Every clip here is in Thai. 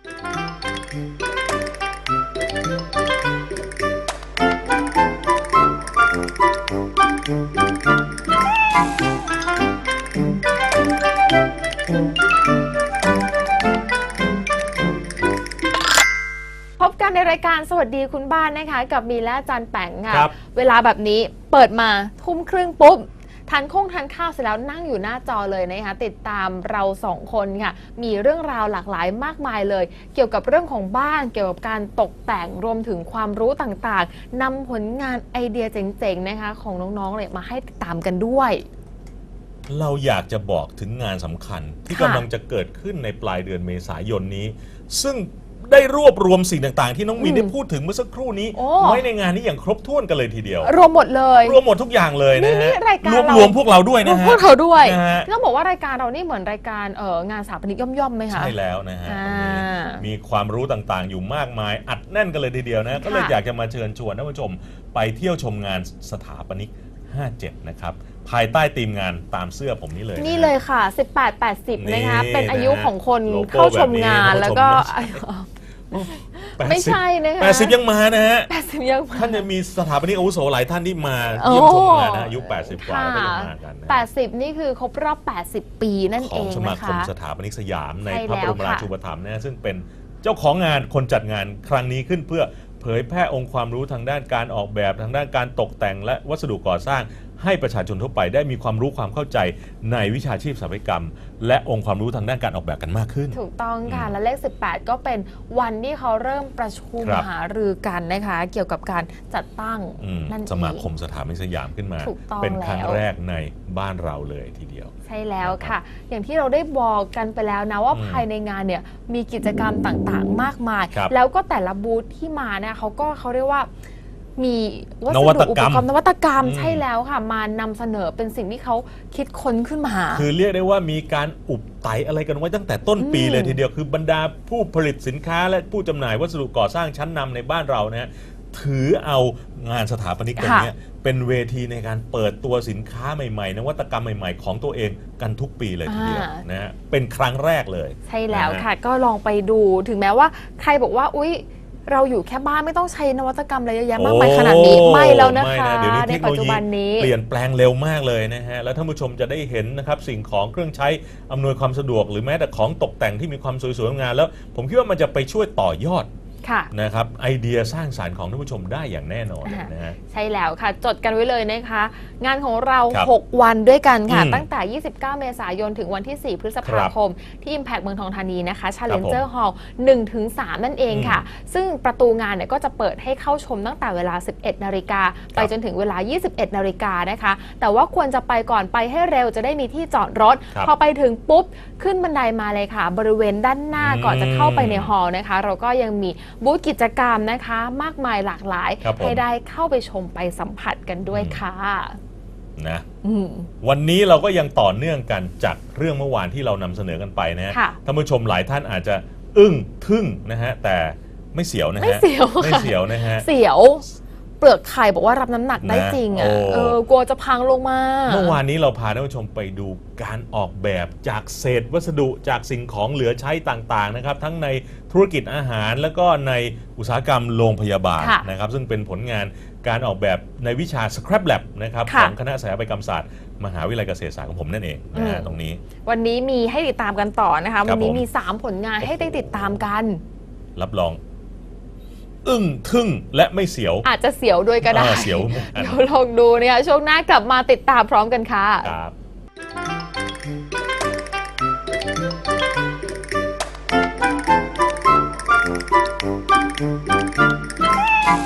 พบกันในรายการสวัสดีคุณบ้านนะคะ กับมีและอาจารย์แป่งค่ะ ครับ เวลาแบบนี้เปิดมาทุ่มครึ่งปุ๊บ ทานข้งทานข้าวเสร็จแล้วนั่งอยู่หน้าจอเลยนะคะติดตามเราสองคนค่ะมีเรื่องราวหลากหลายมากมายเลย เกี่ยวกับเรื่องของบ้านเกี่ยวกับการตกแต่งรวมถึงความรู้ต่างๆนำผลงานไอเดียเจ๋งๆนะคะของน้องๆเนี่ยมาให้ติดตามกันด้วยเราอยากจะบอกถึงงานสำคัญที่ค่ะกำลังจะเกิดขึ้นในปลายเดือนเมษายนนี้ ซึ่ง ได้รวบรวมสิ่งต่างๆ ที่น้องมีนอืมได้พูดถึงเมื่อสักครู่นี้ โอ้ ไว้ในงานนี้อย่างครบถ้วนกันเลยทีเดียว รวมหมดเลย รวมหมดทุกอย่างเลยนะนี่ฮะรายการรวมเราร วมพวกเราด้วยรวนะมฮะ พวกเราด้วยนะฮะ ต้องบอกว่ารายการเรานี่เหมือนรายการเอองานสถาปนิกย่อมๆไหมคะ ใช่แล้วนะฮะอ่าตรงนี้มีความรู้ต่างๆ อยู่มากมาย อัดแน่นกันเลยทีเดียวนะ ก็เลยค่ะอยากจะมาเชิญชวนท่านผู้ชม ไปเที่ยวชมงานสถาปนิก 57 นะครับ ภายใต้ธีมงานตามเสื้อผมนี่เลยะฮะนี่เลยค่ะ 18 80 นะคะนี่เป็นอายุของคนโลโก้เข้าชมงานแบบนี้แล้วก็ท่านผู้ชไม่ใช่นะคะแปดสิบยังมานะฮะ80ยังมาท่านจะมีสถาปนิกอาวุโสหลายท่านที่มาโอ้เยี่ยมชมงานนะอายุ80กว่าแล้วก็ยังมากันนะ80นี่คือครบรอบ80ปีนั่นขเอองงสมานะคมคะสถาปนิกสยามในใช่พระบรมแล้วราค่ะชูปถัมภ์นะซึ่งเป็นเจ้าของงานคนจัดงานครั้งนี้ขึ้นเพื่อเผยแพร่องค์ความรู้ทางด้านการออกแบบทางด้านการตกแต่งและวัสดุก่อสร้าง ให้ประชาชนทั่วไปได้มีความรู้ความเข้าใจในวิชาชีพสถาปัตยกรรม และองค์ความรู้ทางด้านการออกแบบกันมากขึ้น ถูกต้องค่ะอืมและเลข 18 ก็เป็นวันที่เขาเริ่มประชุมครับหารือกันนะคะ เกี่ยวกับการจัดตั้งอืมนั่นเองสมาคมสถาปนิกสยามขึ้นมาถูกต้องเป็นครั้งแล้วแรกในบ้านเราเลยทีเดียว ใช่แล้วค่ะ อย่างที่เราได้บอกกันไปแล้วนะว่าอืมภายในงานเนี่ยมีกิจกรรมต่างๆ มากมายครับแล้วก็แต่ละบูธที่มาเนี่ยเขาก็เขาเรียกว่า มีวัสนวัดุตอุกปรรม กรณ์นวัตกรรมอืมใช่แล้วค่ะ มานำเสนอเป็นสิ่งที่เขาคิดค้นขึ้นมา คือเรียกได้ว่ามีการอุบไตอะไรกันไว้ตั้งแต่ต้นปีอืมเลยทีเดียวคือบรรดาผู้ผลิตสินค้าและผู้จำหน่ายวัสดุก่อสร้างชั้นนำในบ้านเรานะฮะถือเอางานสถาปนิกตรงเนี้ยเป็นเวทีในการเปิดตัวสินค้าใหม่ๆนวัตกรรมใหม่ๆ ของตัวเองกันทุกปีเลยทีเดียวอ่าน นะฮะเป็นครั้งแรกเลย ใช่แล้วนะฮะค่ะ ก็ลองไปดูถึงแม้ว่าใครบอกว่าอุ๊ย เราอยู่แค่บ้านไม่ต้องใช้นวัตกรรมอะไรเยอะแยะมากมายขนาดนี้โอ้ไม่แล้วนะไม่คะเดี๋ยวนี้ในเทคโนปัโลจจุยีบันนี้เปลี่ยนแปลงเร็วมากเลยนะฮะ แล้วท่านผู้ชมจะได้เห็นนะครับสิ่งของเครื่องใช้อำนวยความสะดวก หรือแม้แต่ของตกแต่งที่มีความสวยๆงามแล้ว ผมคิดว่ามันจะไปช่วยต่อยอดค่ะ นะครับไอเดียสร้างสารรค์ของท่านผู้ชมได้อย่างแน่นอนเลยนะฮะใช่แล้วค่ะ จดกันไว้เลยนะคะ งานของเราครับ6วันด้วยกันค่ะอืมตั้งแต่ 29 เมษายนถึงวันที่ 4 พฤษคภารับคม ที่ Impact เมืองทองธานีนะคะผม Challenger Hall 1ถึง3นั่นเองค่ะ ซึ่งประตูงานเนี่ยก็จะเปิดให้เข้าชมตั้งแต่เวลา 11 นาฬิกาไปจนถึงเวลา 21 นาฬิกานะคะ แต่ว่าควรจะไปก่อนไปให้เร็วจะได้มีที่จอดรถครับพอไปถึงปุ๊บขึ้นบันไดมาเลยค่ะ บริเวณด้านหน้าอืมก่อนจะเข้าไปในฮอลล์นะคะ เราก็ยังมีบูธกิจกรรมนะคะ มากมายหลากหลาย ครับผม ให้ได้เข้าไปชมไปสัมผัสกันด้วยค่ะนะอืม วันนี้เราก็ยังต่อเนื่องกันจากเรื่องเมื่อวานที่เรานำเสนอกันไปนะฮะค่ะท่านผู้ชมหลายท่านอาจจะอึ้งทึ่งนะฮะแต่ไม่เสียวนะฮะไม่เสียวไม่ค่ะเสียวนะฮะ เสียว เปลือกไข่บอกว่ารับน้ำหนักได้นะจริงอะโอ้ เออกลัวจะพังลงมา เมื่อวานนี้เราพาท่านผู้ชมไปดูการออกแบบจากเศษวัสดุจากสิ่งของเหลือใช้ต่างๆนะครับ ทั้งในธุรกิจอาหาร แล้วก็ในอุตสาหกรรมโรงพยาบาลค่ะนะครับ ซึ่งเป็นผลงานการออกแบบในวิชา Scrap Lab นะครับค่ะของคณะสถาปัตยกรรมศาสตร์ มหาวิทยาลัยเกษตรศาสตร์ของผมนั่นเองนะฮะอืม ตรงนี้ วันนี้มีให้ติดตามกันต่อนะคะครัวับนนี้ผม มี 3 ผลงานให้ได้ติดตามกัน รับรอง อึ้งทึ่งและไม่เสียว อาจจะเสียวด้วยก็ได้เออเสียวเหมือนกันเดี๋ยวลองดูนะคะช่วงหน้ากลับมาติดตามพร้อมกันค่ะ ครับ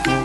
Thank